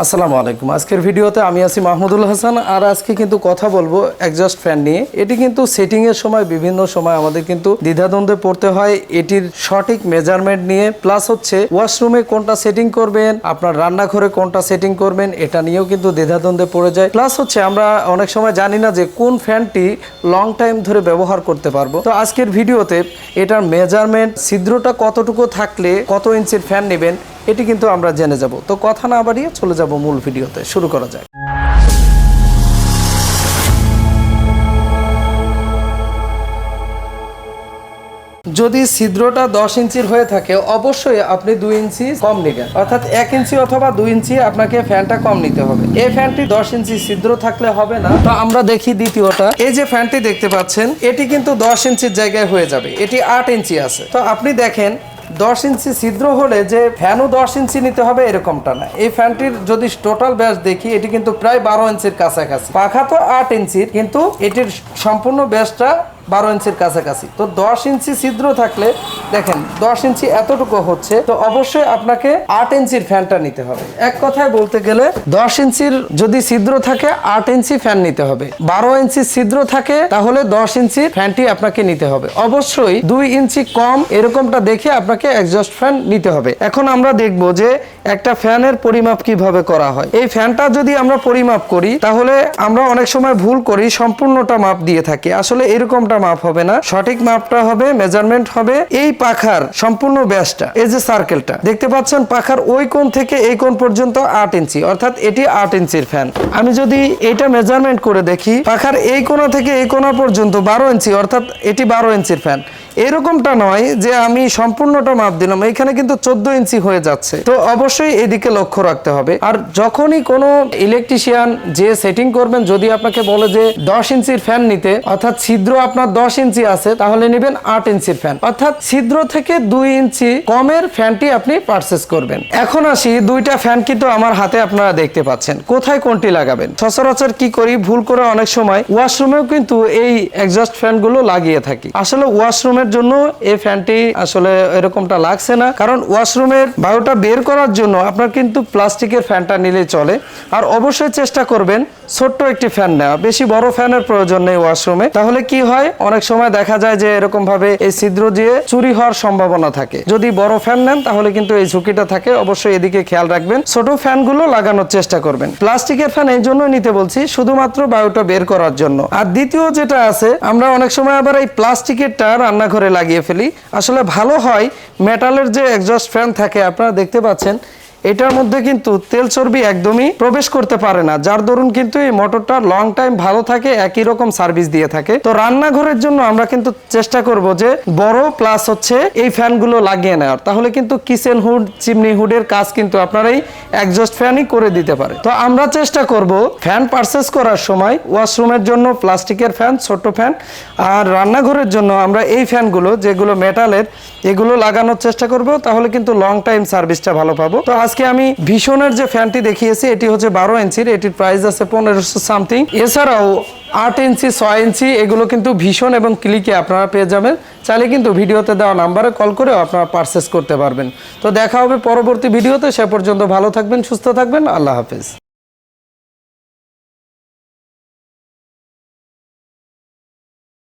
আসসালামু আলাইকুম। আজকের ভিডিওতে আমি আছি মাহমুদুল হাসান আর আজকে কিন্তু কথা বলব একজস্ট ফ্যান নিয়ে। এটি কিন্তু সেটিং এর সময়, বিভিন্ন সময় আমাদের কিন্তু দ্বিধাদ্বন্দ্বে পড়তে হয়। এটির সঠিক মেজারমেন্ট নিয়ে প্লাস হচ্ছে ওয়াশরুমে কোনটা সেটিং করবেন, আপনার রান্নাঘরে কোনটা সেটিং করবেন, এটা নিয়েও কিন্তু দ্বিধাদ্বন্দ্বে পড়ে যায়। প্লাস হচ্ছে আমরা অনেক সময় জানি না যে কোন ফ্যানটি লং টাইম ধরে ব্যবহার করতে পারব। তো আজকের ভিডিওতে এটার মেজারমেন্ট ছিদ্রটা কতটুকু থাকলে কত ইঞ্চির ফ্যান নেবেন এটি কিন্তু আমরা জেনে যাব। তো কথা না বাড়িয়ে চলে যাব মূল ভিডিওতে। শুরু করা যায় যদি ছিদ্রটা দশ ইঞ্চির হয়ে থাকে, অবশ্যই আপনি দুই ইঞ্চি কম নেবেন। অর্থাৎ এক ইঞ্চি অথবা দুই ইঞ্চি আপনাকে ফ্যানটা কম নিতে হবে। এই ফ্যানটি দশ ইঞ্চি ছিদ্র থাকলে হবে না। তো আমরা দেখি দ্বিতীয়টা। এই যে ফ্যানটি দেখতে পাচ্ছেন, এটি কিন্তু দশ ইঞ্চির জায়গায় হয়ে যাবে। এটি আট ইঞ্চি আছে। তো আপনি দেখেন দশ ইঞ্চি ছিদ্র হলে যে ফ্যানও দশ ইঞ্চি নিতে হবে এরকমটা না। এই ফ্যানটির যদি টোটাল ব্যাস দেখি, এটি কিন্তু প্রায় বারো ইঞ্চির কাছাকাছি। পাখা তো আট ইঞ্চির, কিন্তু এটির সম্পূর্ণ ব্যাসটা বারো ইঞ্চির কাছাকাছি। তো দশ ইঞ্চি ছিদ্র থাকলে দেখেন, দশ ইঞ্চি এতটুকু হচ্ছে, তো অবশ্যই আপনাকে আট ইঞ্চির ফ্যানটা নিতে হবে। এক কথায় বলতে গেলে, দশ ইঞ্চির যদি ছিদ্র থাকে, আট ইঞ্চি ফ্যান নিতে হবে। বারো ইঞ্চি ছিদ্র থাকে, তাহলে দশ ইঞ্চির ফ্যানটি আপনাকে নিতে হবে। অবশ্যই দুই ইঞ্চি কম, এরকমটা দেখে আপনাকে একজস্ট ফ্যান নিতে হবে। এখন আমরা দেখব যে একটা ফ্যানের পরিমাপ কীভাবে করা হয়। এই ফ্যানটা যদি আমরা পরিমাপ করি, তাহলে আমরা অনেক সময় ভুল করি, সম্পূর্ণটা মাপ দিয়ে থাকি। আসলে এরকমটা মাপ হবে না। সঠিক মাপটা হবে মেজারমেন্ট হবে। এই পাখার সম্পূর্ণ ব্যাসটা, এই যে সার্কেলটা দেখতে পাচ্ছেন পাখার ওই কোণ থেকে এই কোণ পর্যন্ত আট ইঞ্চি, অর্থাৎ এটি আট ইঞ্চির ফ্যান আমি যদি এটা মেজারমেন্ট করে দেখি, পাখার এই কোণা থেকে এই কোণা পর্যন্ত বারো ইঞ্চি, অর্থাৎ এটি বারো ইঞ্চির ফ্যান এরকমটা নয় যে আমি সম্পূর্ণটা মাপ দিলাম। এখানে কিন্তু চোদ্দ ইঞ্চি হয়ে যাচ্ছে। তো অবশ্যই এদিকে লক্ষ্য রাখতে হবে। আর যখনই কোনো ইলেকট্রিশিয়ান যে সেটিং করবেন, যদি আপনাকে বলে যে দশ ইঞ্চির ফ্যান নিতে, অর্থাৎ ছিদ্র আপনার দশ ইঞ্চি আছে, তাহলে নেবেন আট ইঞ্চির ফ্যান অর্থাৎ ছিদ্র থেকে দুই ইঞ্চি কমের ফ্যানটি আপনি পারচেস করবেন। এখন আসি, দুইটা ফ্যান কিন্তু আমার হাতে আপনারা দেখতে পাচ্ছেন। কোথায় কোনটি লাগাবেন? সচরাচর কি করি? ভুল করে অনেক সময় ওয়াশরুমেও কিন্তু এই এক্সস্ট ফ্যানগুলো লাগিয়ে থাকি। আসলে ওয়াশরুমের জন্য এই ফ্যানটি আসলে এরকমটা লাগছে না। কারণ ওয়াশরুমের বায়ুটা বের করার জন্য আপনার কিন্তু প্লাস্টিকের ফ্যানটা নিলে চলে। আর অবশ্যই চেষ্টা করবেন ছোট্ট একটি ফ্যান নেওয়া। বেশি বড় ফ্যানের প্রয়োজন নেই ওয়াশরুমে। তাহলে কি হয়? অনেক সময় দেখা যায় যে এরকম ভাবে এই ছিদ্র দিয়ে চুরি হওয়ার সম্ভাবনা থাকে। যদি বড় ফ্যান নেন, তাহলে কিন্তু এই ঝুঁকিটা থাকে। অবশ্যই এদিকে খেয়াল রাখবেন। ছোট ফ্যানগুলো লাগানোর চেষ্টা করবেন। প্লাস্টিকের ফ্যান এই জন্য নিতে বলছি, শুধুমাত্র বায়ুটা বের করার জন্য। আর দ্বিতীয় যেটা আছে, আমরা অনেক সময় আবার এই প্লাস্টিকের প্লাস্টিকেরটা রান্নাঘরে লাগিয়ে ফেলি। আসলে ভালো হয় মেটালের যে এক্সস্ট ফ্যান থাকে আপনারা দেখতে পাচ্ছেন এটার মধ্যে কিন্তু তেল চর্বি একদমই প্রবেশ করতে পারে না, যার দরুন কিন্তু এই মোটরটা লং টাইম ভালো থাকে, একই রকম সার্ভিস দিয়ে থাকে। তো রান্নাঘরের জন্য আমরা কিন্তু চেষ্টা করব যে বড় প্লাস হচ্ছে এই ফ্যানগুলো লাগিয়ে নেওয়ার। তাহলে কিন্তু কিচেন হুড চিমনি হুডের কাজ কিন্তু আপনারা এই একজস্ট ফ্যানই করে দিতে পারে। তো আমরা চেষ্টা করব ফ্যান পারচেস করার সময় ওয়াশরুমের জন্য প্লাস্টিকের ফ্যান ছোট ফ্যান আর রান্নাঘরের জন্য আমরা এই ফ্যানগুলো, যেগুলো মেটালের এগুলো লাগানোর চেষ্টা করব, তাহলে কিন্তু লং টাইম সার্ভিসটা ভালো পাবো। তো আজকে আমি ভীষণের যে ফ্যানটি দেখিয়েছি, এটি হচ্ছে বারো ইঞ্চির, এটির প্রাইস আছে পনেরোশো সামথিং এছাড়াও আট ইঞ্চি, ছয় ইঞ্চি, এগুলো কিন্তু ভীষণ এবং ক্লিকে আপনারা পেয়ে যাবেন। চাইলে কিন্তু ভিডিওতে দেওয়া নাম্বারে কল করেও আপনারা পারচেস করতে পারবেন। তো দেখা হবে পরবর্তী ভিডিওতে, সে পর্যন্ত ভালো থাকবেন, সুস্থ থাকবেন, আল্লাহ হাফেজ।